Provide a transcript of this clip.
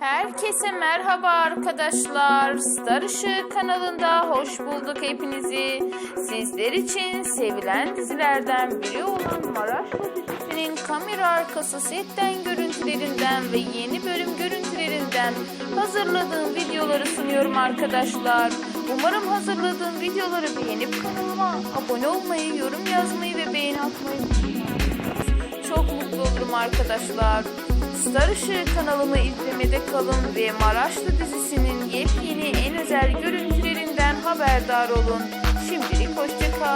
Herkese merhaba arkadaşlar. Star Işığı kanalında hoş bulduk hepinizi. Sizler için sevilen dizilerden biri olan Maraşlı dizisinin kamera arkası setten görüntülerinden ve yeni bölüm görüntülerinden hazırladığım videoları sunuyorum arkadaşlar. Umarım hazırladığım videoları beğenip kanalıma abone olmayı, yorum yazmayı ve beğeni atmayı. Çok mutlu olurum arkadaşlar. Star Işığı kanalımı izlemede kalın ve Maraşlı dizisinin yepyeni en özel görüntülerinden haberdar olun. Şimdilik hoşça kal. Hoşça